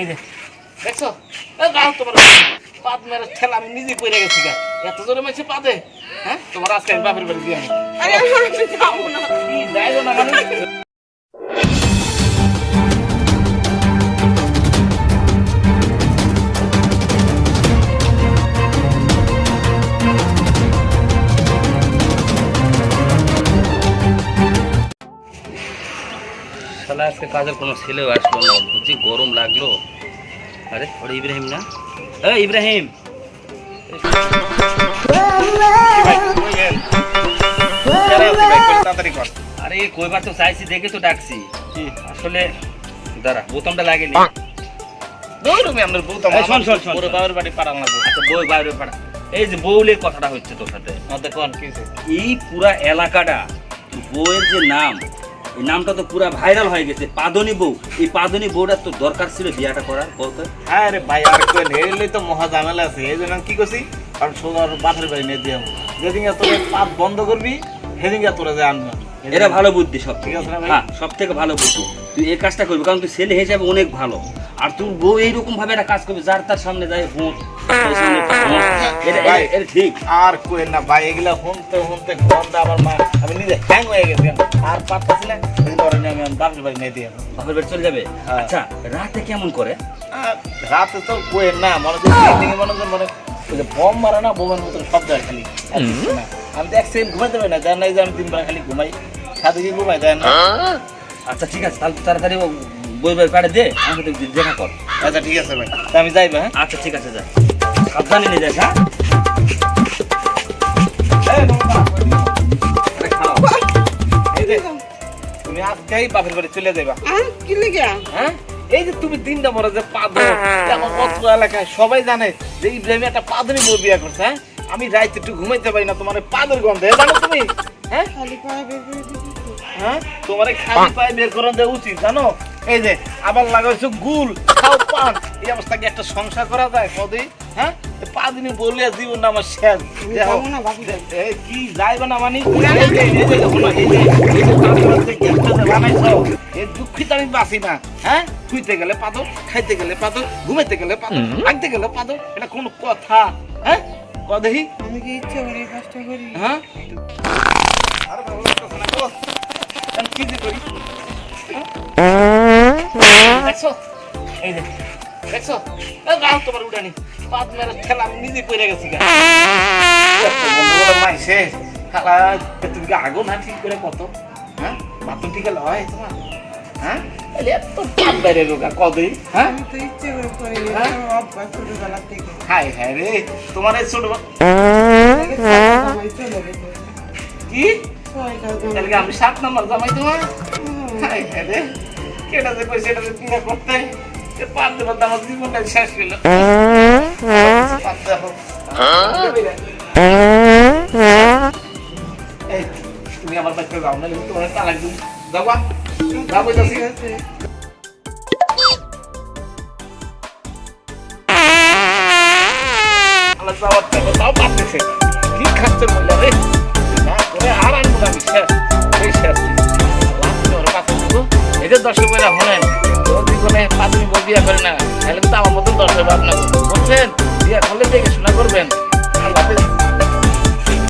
এই যে দেখছ? যাও তোমার পাত মেরে ঠেলা আমি নিজে পড়ে গেছি গা। এত জোরে মেছে পাতে হ্যাঁ? তোমার আজকে আমি বাপের বাড়ি দিয়ে। আরে আমি যাব না। কি যাইবো না মানে? শালা আজকে কাজের কোনো ছেলেও আসলো না। বুঝি গরম লাগল। আরে ওটা ইব্রাহিম না? এ ইব্রাহিম! আরে কইবার তো চাইছি দেখে তো ডাকছি। আসলে দাঁড়া বোতামটা লাগেনি এই যে বউলের কথাটা হচ্ছে তোর সাথে। কি এই পুরা এলাকাটা বউয়ের যে নাম এই নামটা তো পুরা ভাইরাল হয়ে গেছে। পাদনী বউ। এই পাদনী বউটার তো দরকার ছিল বিয়াটা করার বলতে হ্যাঁ রে ভাই আর কোন হেরলে তো মহা ঝামেলা আছে। এই জন্য কি করছি? কারণ সোনার বাপের বাড়ি নিয়ে দিয়ে যেদিন তোর পাপ বন্ধ করবি সেদিন তোরা যে আনব। এটা ভালো বুদ্ধি সব ঠিক আছে? হ্যাঁ সব থেকে ভালো বুদ্ধি। তুই এই কাজটা করবি কারণ তুই ছেলে হিসাবে অনেক ভালো। আর তোর বউ এইরকম ভাবে একটা কাজ করবি যার তার সামনে যায় হুঁট আমি যাবে রাতে কেমন করে রাতে তো কোয়েন না মনে হচ্ছে বম মারে না বোমের হয় খালি। আমি তো এক সেকেন্ড ঘুমাইতে পারি না যে আমি খালি ঘুমাই সাথে কি ঘুমাই যায় না আচ্ছা ঠিক আছে তাহলে তাড়াতাড়ি বই বই পাড়ে দে সাথে দেখা কর আচ্ছা ঠিক আছে ভাই আমি যাইবা হ্যাঁ আচ্ছা ঠিক আছে যা সাবধানে নিয়ে যাস হ্যাঁ? এই নমস্কার। আরে খাও। এই যে, তুমি আজকেই বাপের বাড়ি চলে যাইবা। কি লিগা? হ্যাঁ? এই যে তুমি তিনটা মরে যে পাদর আমার অত্র এলাকায় সবাই জানে যে ইব্রাহিম একটা পাদরি বউ বিয়া করছে হ্যাঁ? আমি রাইতে একটু ঘুমাইতে পারি না তোমার পাদর গন্ধে জানো তুমি? হ্যাঁ? খালি পায়ে বের করে দিবি তো। হ্যাঁ? তোমার খালি পায়ে বের করে দেওয়া উচিত জানো? এই যে আবার লাগাইছো গুল খাও পান এই অবস্থা কি একটা সংসার করা যায় কদি হ্যাঁ? জীবন আমার শেষ। কি যাইবে না মানে? বানাইছো এই দুঃখিত আমি বাঁচি না হ্যাঁ? শুইতে গেলে পাদর খাইতে গেলে পাদর ঘুমাইতে গেলে পাদর আঁকতে গেলে পাদর এটা কোন কথা হ্যাঁ? কদেহি আমি কি ইচ্ছে করি করি? হ্যাঁ? আরে ভালো লাগতেছে না গো। কি যে করি? দেখছ? এই তোমার উড়ানি পাত মেরে ঠেলা আমি নিজে পড়ে গেছি মাইছে খালা তুমি কি না ঠিক করে কত? হ্যাঁ? বাথরুম ঠিক হয় তোমার? হ্যাঁ? এত বেড়ে রোগা কদিন হ্যাঁ? আমি তো ইচ্ছে করে করি হ্যাঁ? হাই হ্যাঁ রে তোমার এই ছোট আগে। কি? তাহলে আমি সাত নম্বর জামাই তোমার। হাই হ্যাঁ রে কেটা যে কইছে এটা যে করতে? পারতে পারতে আমার জীবনটা শেষ তুমি আমার বাচ্চা যাও না যাবা যাব যাচ্ছি। তাও পারতেছে কি খাচ্ছে মহিলা রে? না করে আর আনব আমি ভাইরা জীবনে পাঁচ বিয়া করে না। তাহলে তো আমার মতন দর্শক ভাবনা বুঝছেন? বিয়া করলে দেখে